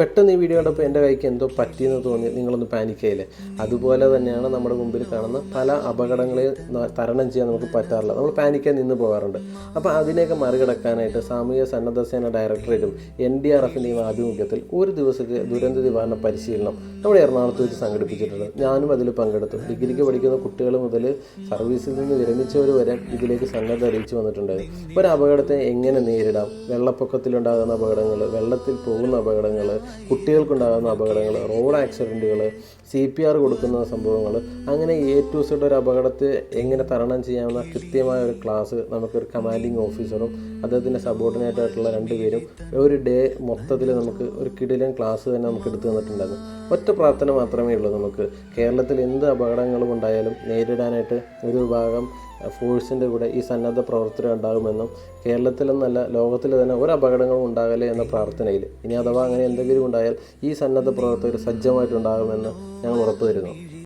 പെട്ടെന്ന് ഈ വീഡിയോ കണ്ടപ്പോൾ എന്റെ കൈക്ക് എന്തോ പറ്റിയെന്ന് തോന്നി. നിങ്ങളൊന്ന് പാനിക്കയില്ലേ അതുപോലെ തന്നെയാണ് നമ്മുടെ മുമ്പിൽ കാണുന്ന പല അപകടങ്ങളെയും തരണം ചെയ്യാൻ നമുക്ക് പറ്റാറില്ല. നമ്മൾ പാനിക്കാൻ നിന്ന് പോകാറുണ്ട്. അപ്പോൾ അതിനെയൊക്കെ മറികടക്കാനായിട്ട് സാമൂഹ്യ സന്നദ്ധ സേന ഡയറക്ടറേറ്റും എൻ ഡി ആർ എഫിന്റെയും ആഭിമുഖ്യത്തിൽ ഒരു ദിവസത്തെ ദുരന്ത നിവാരണ പരിശീലനം നമ്മുടെ എറണാകുളത്ത് വെച്ച് സംഘടിപ്പിച്ചിട്ടുണ്ട്. ഞാനും അതിൽ പങ്കെടുത്തു. ഡിഗ്രിക്ക് പഠിക്കുന്ന കുട്ടികൾ മുതൽ സർവീസിൽ നിന്ന് വിരമിച്ചവർ വരെ ഇതിലേക്ക് സന്നദ്ധ അറിയിച്ചു വന്നിട്ടുണ്ടായിരുന്നു. ഒരു അപകടത്തെ എങ്ങനെ നേരിടാം? വെള്ളപ്പൊക്കത്തിലുണ്ടാകുന്ന അപകടങ്ങൾ വെള്ളത്തിൽ പോകുന്ന അപകടങ്ങൾ കുട്ടികൾക്കുണ്ടാകുന്ന അപകടങ്ങൾ റോഡ് ആക്സിഡന്റുകൾ സി പി ആർ കൊടുക്കുന്ന സംഭവങ്ങൾ അങ്ങനെ എ ടു സെഡ് ഒരു അപകടത്തെ എങ്ങനെ തരണം ചെയ്യാവുന്ന കൃത്യമായ ഒരു ക്ലാസ് നമുക്കൊരു കമാൻഡിങ് ഓഫീസറും അദ്ദേഹത്തിന്റെ സബോർഡിനേറ്റ് ആയിട്ടുള്ള രണ്ട് പേരും ഒരു ഡേ മൊത്തത്തിൽ നമുക്ക് ഒരു കിടിലൻ ക്ലാസ് തന്നെ നമുക്ക് എടുത്തു തന്നിട്ടുണ്ടായിരുന്നു. ഒറ്റ പ്രാർത്ഥന മാത്രമേ ഉള്ളൂ നമുക്ക്. കേരളത്തിൽ എന്ത് അപകടങ്ങളും ഉണ്ടായാലും നേരിടാനായിട്ട് ഒരു വിഭാഗം ഫോഴ്സിന്റെ കൂടെ ഈ സന്നദ്ധ പ്രവർത്തനം ഉണ്ടാകുമെന്നും കേരളത്തിലെന്നല്ല ലോകത്തിൽ തന്നെ ഒരു അപകടങ്ങളും ഉണ്ടാകല്ലേ എന്ന പ്രാർത്ഥനയിൽ. ഇനി അഥവാ അങ്ങനെ എന്തെങ്കിലും ഉണ്ടായാൽ ഈ സന്നദ്ധ പ്രവർത്തകർ സജ്ജമായിട്ടുണ്ടാകുമെന്ന് ഞങ്ങൾ ഉറപ്പു തരുന്നു.